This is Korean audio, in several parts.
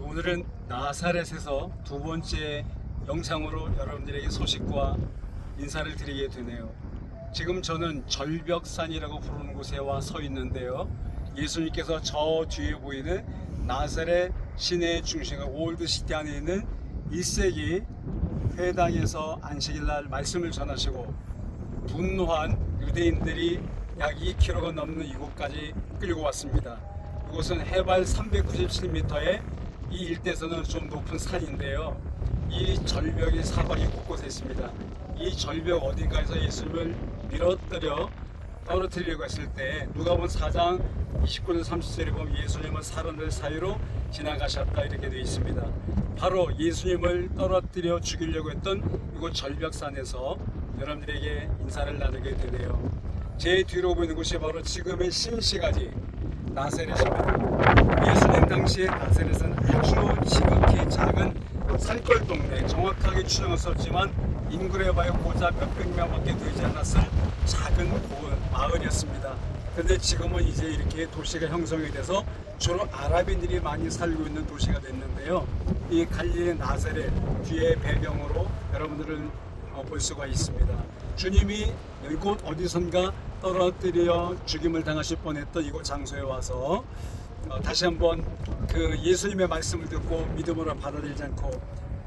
오늘은 나사렛에서 두 번째 영상으로 여러분들에게 소식과 인사를 드리게 되네요. 지금 저는 절벽산이라고 부르는 곳에 와 서 있는데요. 예수님께서 저 뒤에 보이는 나사렛 시내 중심 올드시티 안에 있는 1세기 회당에서 안식일 날 말씀을 전하시고 분노한 유대인들이 약 2km가 넘는 이곳까지 끌고 왔습니다. 이곳은 해발 397m의 이 일대에서는 좀 높은 산인데요. 이 절벽이 사방이 곳곳에 있습니다. 이 절벽 어딘가에서 예수님을 밀어뜨려 떨어뜨리려고 했을 때 누가 본 4장 29절 30절에 보면 예수님은 사람들 사이로 지나가셨다 이렇게 되어 있습니다. 바로 예수님을 떨어뜨려 죽이려고 했던 이곳 절벽산에서 여러분들에게 인사를 나누게 되네요. 제 뒤로 보이는 곳이 바로 지금의 신시가지 나세렛입니다. 예수님 당시에 나세렛은 아주 지극히 작은 산골 동네, 정확하게 추정할 수 없지만 인구로 봐야 고작 몇백 명밖에 되지 않았을 작은 고- 마을이었습니다. 근데 지금은 이제 이렇게 도시가 형성이 돼서 주로 아랍인들이 많이 살고 있는 도시가 됐는데요. 이 갈릴리 나세렛 뒤에 배경으로 여러분들은 어, 볼 수가 있습니다. 주님이 이곳 어디선가 떨어뜨려 죽임을 당하실 뻔했던 이곳 장소에 와서 어, 다시 한번 그 예수님의 말씀을 듣고 믿음으로 받아들이지 않고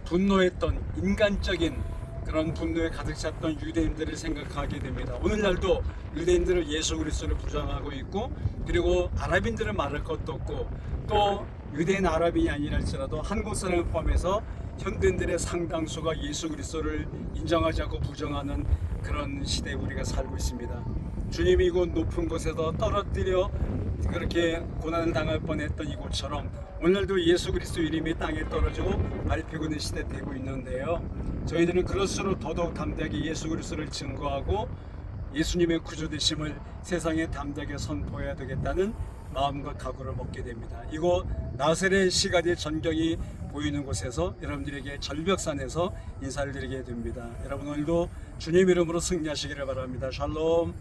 분노했던 인간적인 그런 분노에 가득 찼던 유대인들을 생각하게 됩니다. 오늘날도 유대인들은 예수 그리스도를 부정하고 있고 그리고 아랍인들은 말할 것도 없고 또 유대인 아랍인이 아니랄지라도 한국 사람을 포함해서 현대인들의 상당수가 예수 그리스도를 인정하지 않고 부정하는 그런 시대에 우리가 살고 있습니다. 주님이 이곳 높은 곳에서 떨어뜨려 그렇게 고난을 당할 뻔했던 이곳처럼 오늘도 예수 그리스도 이름이 땅에 떨어지고 밟히고 있는 시대 되고 있는데요. 저희들은 그럴수록 더더욱 담대하게 예수 그리스도를 증거하고 예수님의 구주되심을 세상에 담대하게 선포해야 되겠다는 마음과 각오를 먹게 됩니다. 이곳 나세렛 시가지 전경이 보이는 곳에서 여러분들에게 절벽산에서 인사를 드리게 됩니다. 여러분 오늘도 주님 이름으로 승리하시기를 바랍니다. 샬롬.